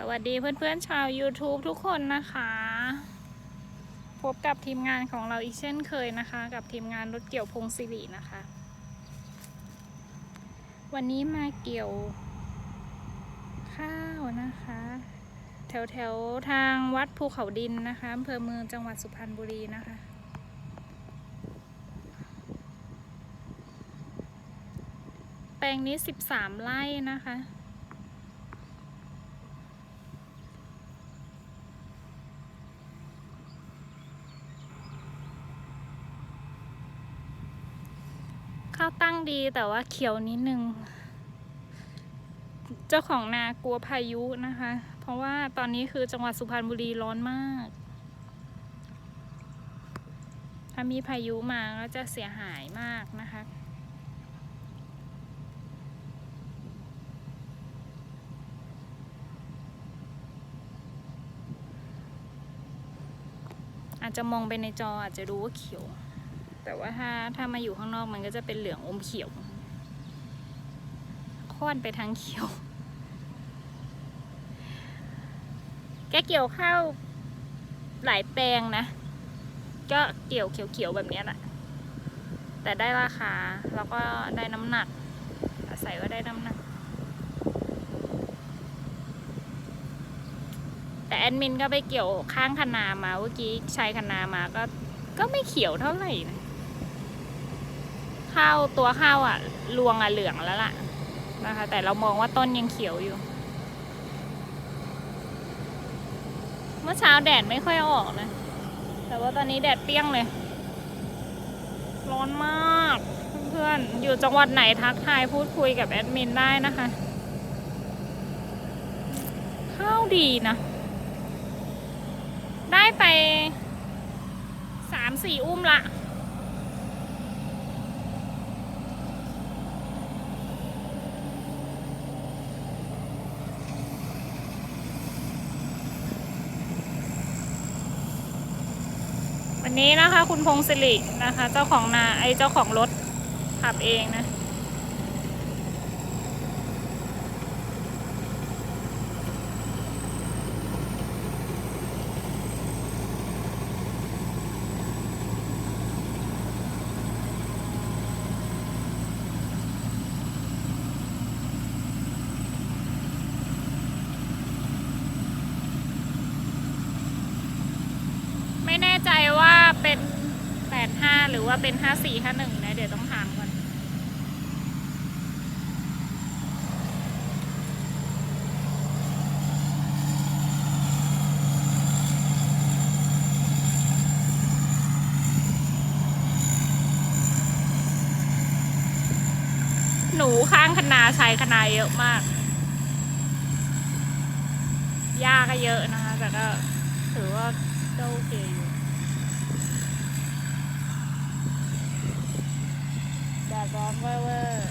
สวัสดีเพื่อนๆชาว YouTube ทุกคนนะคะ พบกับทีมงานของเราอีกเช่นเคยนะคะ กับทีมงานรถเกี่ยวพงศิรินะคะ วันนี้มาเกี่ยวข้าวนะคะ แถวแถวๆทางวัดภูเขาดินนะคะอำเภอเมืองจังหวัดสุพรรณบุรีนะคะแปลงนี้ 13 ไร่นะคะาวตั้งดีแต่ว่าเขียวนิดนึง เจ้าของนากลัวพายุนะคะ เพราะว่าตอนนี้คือจังหวัดสุพรรณบุรีร้อนมาก ถ้ามีพายุมาก็จะเสียหายมากนะคะอาจจะมองไปในจออาจจะรู้ว่าเขียว แต่ว่าถ้าถ้ามาอยู่ข้างนอกมันก็จะเป็นเหลืองอมเขียวค่อนไปทางเขียว แกเกี่ยวข้าวหลายแปลงนะ ก็เกี่ยวเขียวๆแบบนี้แหละแต่ได้ราคา แล้วก็ได้น้ำหนัก อาศัยว่าได้น้ำหนัก แต่แอดมินก็ไปเกี่ยวข้างคะนามาเมื่อกี้ใช้คะนามาก็ก็ไม่เขียวเท่าไหร่นะ ข้าวตัวข้าวอะรวงอะเหลืองแล้วล่ะนะคะ แต่เรามองว่าต้นยังเขียวอยู่ เมื่อเช้าแดดไม่ค่อยออกนะ แต่ว่าตอนนี้แดดเปรี้ยงเลย ร้อนมากเพื่อนๆอยู่จังหวัดไหนทักทายพูดคุยกับแอดมินได้นะคะ ข้าวดีนะ ได้ไปสามสี่อุ้มละ นี้นะคะ คุณพงศิรินะคะ เจ้าของนาไอเจ้าของรถขับเองนะ ไม่แน่ใจ เป็นแปดห้าหรือว่าเป็นห้าสี่ห้าหนึ่งนะ เดี๋ยวต้องถามก่อน หนูข้างคณาใช้คณาเยอะมากหญ้าก็เยอะนะคะ แต่ก็ถือว่าก็โอเคอยู่แดด ร้อนเวอร์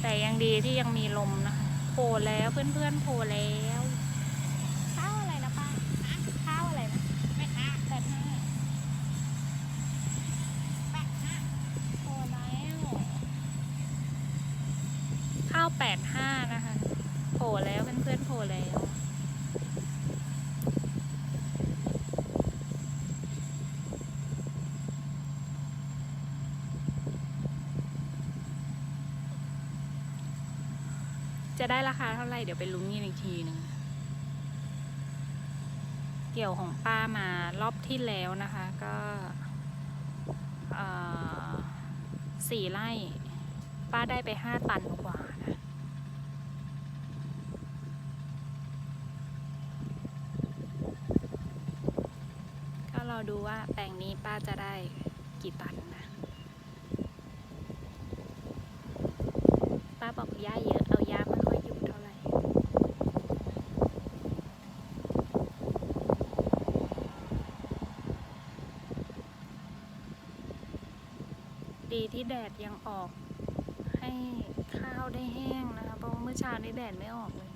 แต่ยังดีที่ยังมีลมนะคะโผล่แล้วเพื่อนๆโผล่แล้วข้าวอะไรนะป้าข้าวอะไรนะแปดห้าแปดห้าแปดห้าโผล่แล้วข้าวแปดห้านะคะโผล่แล้วเพื่อนๆโผล่แล้ว จะได้ราคาเท่าไหร่เดี๋ยวไปลุ้นกันอีกทีหนึ่งเกี่ยวของป้ามารอบที่แล้วนะคะ ก็สี่ไร่ ป้าได้ไปห้าตันกว่านะก็รอดูว่าแปลงนี้ป้าจะได้กี่ตันนะ ป้าบอกหญ้าเยอะ เอาหญ้าไม่ค่อยอยู่เท่าไหร่ ดีที่แดดยังออก ให้ข้าวได้แห้งนะคะเพราะเมื่อเช้านี้แดดไม่ออกเลย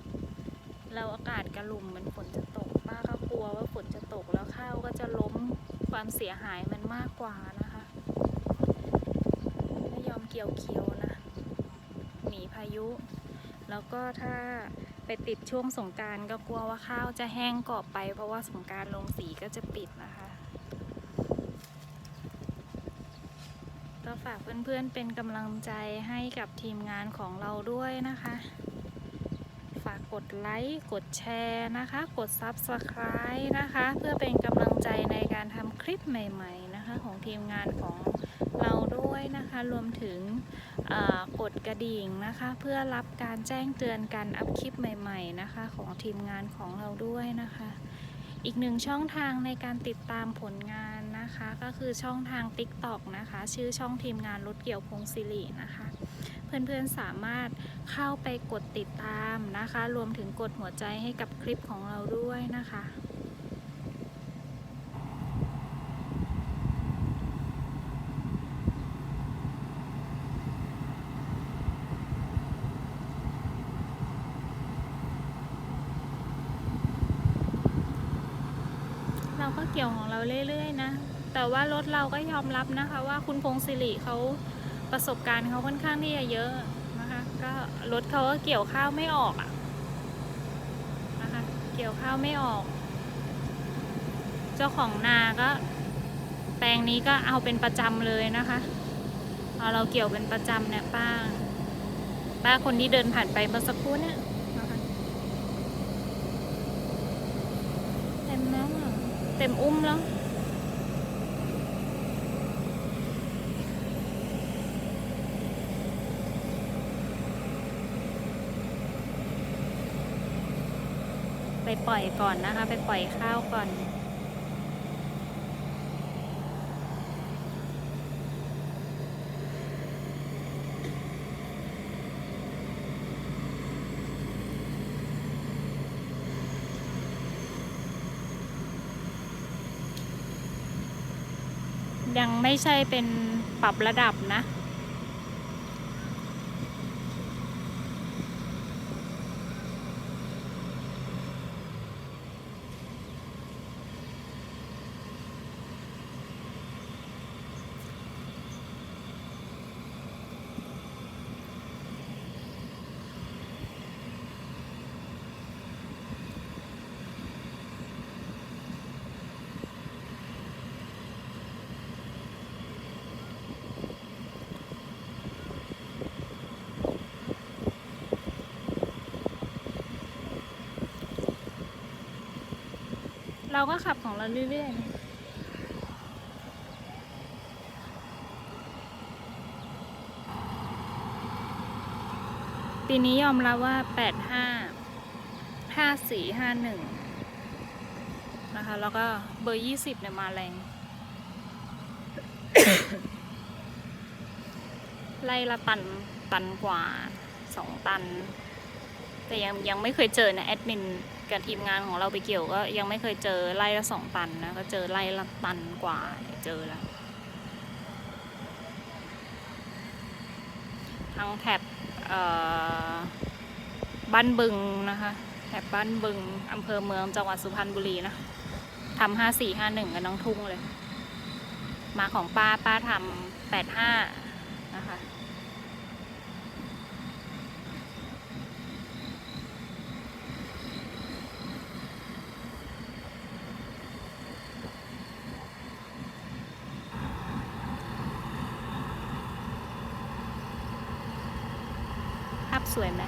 เราอากาศกระหลุมมันฝนจะตกป้าก็กลัวว่าฝนจะตกแล้วข้าวก็จะล้มความเสียหายมันมากกว่านะคะไม่ยอมเกี่ยวเคียวนะหนีพายุ แล้วก็ถ้าไปติดช่วงสงการก็กลัวว่าข้าวจะแห้งกรอบไป เพราะว่าสงการลงสีก็จะปิดนะคะ ก็ ฝากเพื่อนๆเป็นกำลังใจให้กับทีมงานของเราด้วยนะคะ ฝากกดไลค์ กดแชร์นะคะ กด Subscribe นะคะ เพื่อเป็นกำลังใจในการทำคลิปใหม่ๆนะคะของทีมงานของเราด้วยนะคะ รวมถึงกดกระดิ่งนะคะ เพื่อรับการแจ้งเตือนการอัพคลิปใหม่ ๆนะคะ ของทีมงานของเราด้วยนะคะ อีกหนึ่งช่องทางในการติดตามผลงาน นะคะ ก็คือช่องทาง TikTok นะคะ ชื่อช่องทีมงานรถเกี่ยวพงศิรินะคะ เพื่อนๆสามารถเข้าไปกดติดตามนะคะ รวมถึงกดหัวใจให้กับคลิปของเราด้วยนะคะเราก็เกี่ยวของเราเรื่อย ๆ นะ แต่ว่ารถเราก็ยอมรับนะคะ ว่าคุณพงศิริเขาประสบการณ์เขาค่อนข้างที่จะเยอะนะคะ ก็รถเขาก็เกี่ยวข้าวไม่ออกอะนะคะ เกี่ยวข้าวไม่ออก เจ้าของนาก็ แปลงนี้ก็เอาเป็นประจำเลยนะคะเอาเราเกี่ยวเป็นประจำเนี่ยป้า ป้าคนที่เดินผ่านไปเมื่อสักครู่เนี่ยเต็มแล้วเต็มอุ้มแล้ว ไปปล่อยก่อนนะคะ ไปปล่อยข้าวก่อน ยังไม่ใช่เป็นปรับระดับนะ เราก็ขับของเราเรื่อยๆนะปีนี้ยอมรับว่าแปดห้าห้าสี่ห้าหนึ่งนะคะ แล้วก็เบอร์ยี่สิบเนี่ยมาแรง ไล่ละตัน ตันกว่าสองตัน แต่ยังยังไม่เคยเจอนะแอดมิน กับทีมงานของเราไปเกี่ยวก็ยังไม่เคยเจอไล่ละสองตันนะ ก็เจอไล่ละตันกว่าเจอแล้วทางแถบบ้านบึงนะคะแถบบ้านบึงอำเภอเมืองจังหวัดสุพรรณบุรีนะทำห้าสี่ห้าหนึ่งกับน้องทุ่งเลย มาของป้าป้าทำแปดห้านะคะ สวยไหม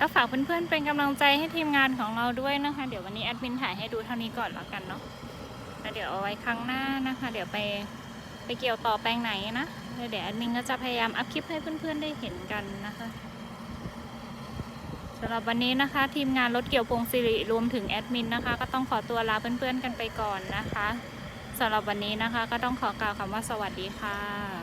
ก็ฝากเพื่อนๆเป็นกำลังใจให้ทีมงานของเราด้วยนะคะ เดี๋ยววันนี้แอดมินถ่ายให้ดูเท่านี้ก่อนแล้วกันเนาะแล้วเดี๋ยวเอาไว้ครั้งหน้านะคะ เดี๋ยวไปไปเกี่ยวต่อแปลงไหนนะเดี๋ยวแอดมินก็จะพยายามอัพคลิปให้เพื่อนๆได้เห็นกันนะคะสำหรับวันนี้นะคะ ทีมงานรถเกี่ยวพงศิริรวมถึงแอดมินนะคะ ก็ต้องขอตัวลาเพื่อนๆกันไปก่อนนะคะสสำหรับวันนี้นะคะ ก็ต้องขอกล่าวคำว่าสวัสดีค่ะ